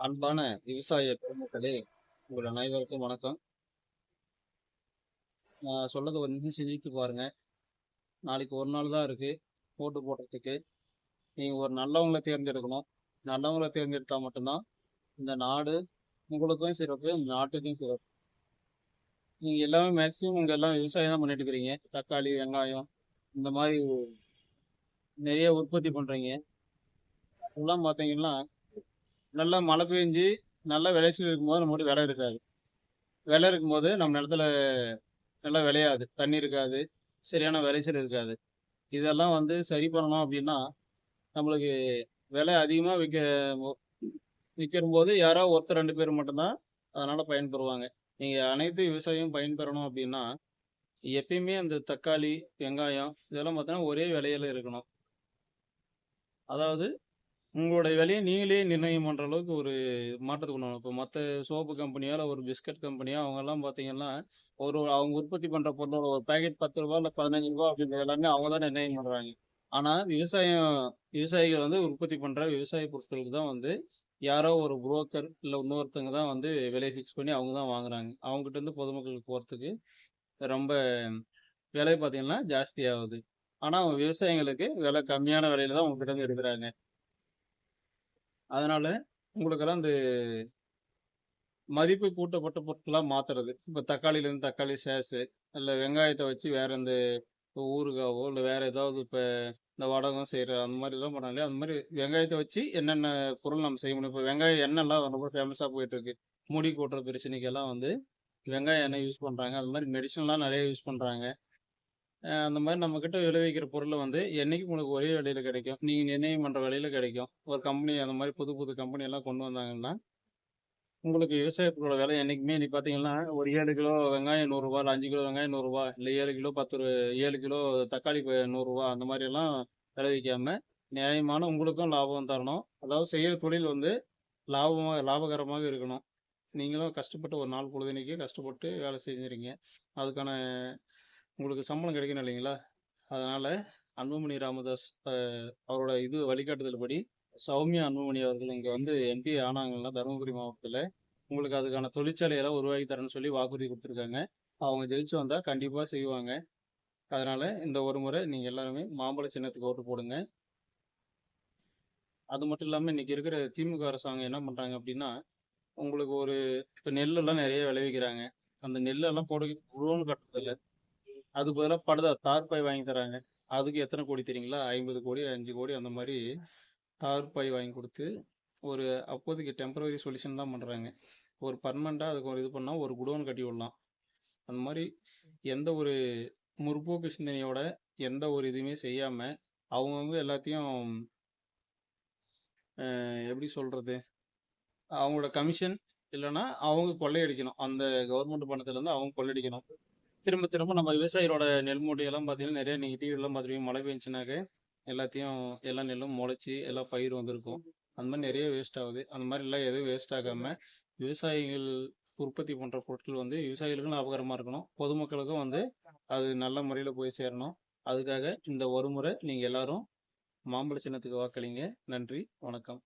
அன்பான விவசாய பெருமக்களே உங்கள் அனைவருக்கும் வணக்கம். நான் சொல்லதை ஒரு நிமிஷம் சிந்திச்சு பாருங்க. நாளைக்கு ஒரு நாள் தான் இருக்கு ஓட்டு போடுறதுக்கு. நீங்க ஒரு நல்லவங்களை தேர்ந்தெடுக்கணும். நல்லவங்களை தேர்ந்தெடுத்தா மட்டும்தான் இந்த நாடு உங்களுக்கும் சிறப்பு இந்த நாட்டுக்கும் சிறப்பு. நீங்க எல்லாமே மேக்சிமம் இங்க எல்லாம் விவசாயம் தான் பண்ணிட்டு இருக்கிறீங்க. தக்காளி வெங்காயம் இந்த மாதிரி நிறைய உற்பத்தி பண்றீங்க. இதெல்லாம் பாத்தீங்கன்னா நல்லா மழை பெஞ்சு நல்லா விளைச்சல் இருக்கும்போது நம்மகிட்ட விலை இருக்காது. விலை இருக்கும்போது நம்ம நிலத்துல நல்லா விளையாது. தண்ணி இருக்காது. சரியான விளைச்சல் இருக்காது. இதெல்லாம் வந்து சரி பண்ணணும் அப்படின்னா நம்மளுக்கு விலை அதிகமாக விற்க விற்கிற போது யாரோ ஒருத்தர் ரெண்டு பேர் மட்டும்தான் அதனால் பயன்பெறுவாங்க நீங்கள் அனைத்து விவசாயியும் பயன்பெறணும் அப்படின்னா எப்பயுமே அந்த தக்காளி வெங்காயம் இதெல்லாம் பார்த்தோன்னா ஒரே விலையில இருக்கணும். அதாவது உங்களுடைய விலையை நீங்களே நிர்ணயம் பண்ணுற அளவுக்கு ஒரு மாற்றத்துக்கு கொண்டு வரணும். இப்போ மற்ற சோப்பு கம்பெனியோ இல்லை ஒரு பிஸ்கட் கம்பெனியோ அவங்கெல்லாம் பார்த்தீங்கன்னா ஒரு அவங்க உற்பத்தி பண்ணுற பொருளோட ஒரு பேக்கெட் பத்து ரூபா இல்லை பதினஞ்சு ரூபா அப்படின்றது எல்லாமே அவங்க தான் நிர்ணயம் பண்ணுறாங்க ஆனால் விவசாயம் விவசாயிகள் வந்து உற்பத்தி பண்ணுற விவசாய பொருட்களுக்கு தான் வந்து யாரோ ஒரு புரோக்கர் இல்லை இன்னொருத்தங்க தான் வந்து விலையை ஃபிக்ஸ் பண்ணி அவங்க தான் வாங்குறாங்க. அவங்ககிட்ட இருந்து பொதுமக்களுக்கு போகிறதுக்கு ரொம்ப விலை பார்த்தீங்கன்னா ஜாஸ்தியாகுது. ஆனால் ஆனால் விவசாயிங்களுக்கு விலை கம்மியான விலையில தான் உங்ககிட்ட இருந்து எடுக்கிறாங்க. அதனால் உங்களுக்கெல்லாம் அந்த மதிப்பு கூட்டப்பட்ட பொருட்களாக மாத்துறது. இப்போ தக்காளியிலேருந்து தக்காளி சேஸு இல்லை வெங்காயத்தை வச்சு வேறு இந்த ஊறுகாவோ இல்லை வேறு ஏதாவது இப்போ இந்த வடகம் செய்கிற அந்த மாதிரி எல்லாம் பண்ணாலே அந்த மாதிரி வெங்காயத்தை வச்சு என்னென்ன பொருள் நம்ம செய்ய முடியும்? இப்போ வெங்காயம் எண்ணெய்லாம் ரொம்ப ஃபேமஸாக போயிட்டுருக்கு. முடி கொட்டுற பிரச்சனைக்கெல்லாம் வந்து வெங்காயம் எண்ணெய் யூஸ் பண்ணுறாங்க அது மாதிரி மெடிசன்லாம் நிறைய யூஸ் பண்ணுறாங்க அந்த மாதிரி நம்ம கிட்ட விளைவிக்கிற பொருளை வந்து என்னைக்கு உங்களுக்கு ஒரே விலையில கிடைக்கும்? நீங்க நிர்ணயம் பண்ற விலையில கிடைக்கும். ஒரு கம்பெனி அந்த மாதிரி புது புது கம்பெனி எல்லாம் கொண்டு வந்தாங்கன்னா உங்களுக்கு விவசாய பொருளோட விலை என்னைக்குமே நீ பார்த்தீங்கன்னா ஒரு ஏழு கிலோ வெங்காயம் நூறுரூவா இல்லை அஞ்சு கிலோ வெங்காயம் நூறுரூவா இல்லை ஏழு கிலோ பத்து ஏழு கிலோ தக்காளி நூறுரூவா அந்த மாதிரி எல்லாம் விளைவிக்காம நியாயமான உங்களுக்கும் லாபம் தரணும். அதாவது செய்கிற தொழில் வந்து லாபமாக லாபகரமாக இருக்கணும். நீங்களும் கஷ்டப்பட்டு ஒரு நாள் பொழுதுனைக்கு கஷ்டப்பட்டு வேலை செஞ்சுருங்க அதுக்கான உங்களுக்கு சம்பளம் கிடைக்கணும் இல்லைங்களா? அதனால அன்புமணி ராமதாஸ் அவரோட இது வழிகாட்டுதல்படி சௌமியா அன்புமணி அவர்கள் இங்கே வந்து எம்பி ஆனாங்கன்னா தருமபுரி மாவட்டத்தில் உங்களுக்கு அதுக்கான தொழிற்சாலையெல்லாம் உருவாக்கி தரேன்னு சொல்லி வாக்குறுதி கொடுத்துருக்காங்க. அவங்க ஜெயிச்சு வந்தால் கண்டிப்பாக செய்வாங்க. அதனால இந்த ஒரு முறை நீங்கள் எல்லாருமே மாம்பழ சின்னத்துக்கு ஓட்டு போடுங்க. அது மட்டும் இல்லாமல் இன்னைக்கு இருக்கிற திமுக அரசாங்கம் என்ன பண்ணுறாங்க அப்படின்னா உங்களுக்கு ஒரு இப்போ நெல்லெல்லாம் நிறைய விளைவிக்கிறாங்க. அந்த நெல்லெல்லாம் போட உழவு கட்டுறதில்லை. அது பதிலாக படுதா தார்பாய் வாங்கி தராங்க. அதுக்கு எத்தனை கோடி தெரியுங்களா? ஐம்பது கோடி அஞ்சு கோடி அந்த மாதிரி தார்பாய் வாங்கி கொடுத்து ஒரு அப்போதைக்கு டெம்பரவரி சொல்யூஷன் தான் பண்ணுறாங்க ஒரு பர்மனெண்ட்டாக அதுக்கு ஒரு இது பண்ணால் ஒரு குடோன் கட்டி விடலாம். அந்த மாதிரி எந்த ஒரு முற்போக்கு சிந்தனையோட எந்த ஒரு இதுவுமே செய்யாமல் அவங்கவுங்க எல்லாத்தையும் எப்படி சொல்கிறது அவங்களோட கமிஷன் இல்லைன்னா அவங்க கொள்ளையடிக்கணும். அந்த கவர்மெண்ட் பணத்துலேருந்து அவங்க கொள்ளையடிக்கணும். திரும்ப திரும்ப நம்ம விவசாயிகளோட நெல் மூட்டையெல்லாம் பார்த்தீங்கன்னா நிறைய நீங்கள் டிவிலாம் பார்த்துருவீங்க மழை பெஞ்சுனாக்க எல்லாத்தையும் எல்லா நெல்லும் முளைச்சி எல்லாம் பயிர் வந்திருக்கும். அந்த மாதிரி நிறைய வேஸ்ட் ஆகுது. அந்த மாதிரி எல்லாம் எதுவும் வேஸ்ட் ஆகாமல் விவசாயிகள் உற்பத்தி பண்ணுற பொருட்கள் வந்து விவசாயிகளுக்கும் லாபகரமாக இருக்கணும். பொதுமக்களுக்கும் வந்து அது நல்ல முறையில் போய் சேரணும். அதுக்காக இந்த ஒரு முறை நீங்கள் எல்லாரும் மாம்பழ சின்னத்துக்கு வாக்களிங்க. நன்றி வணக்கம்.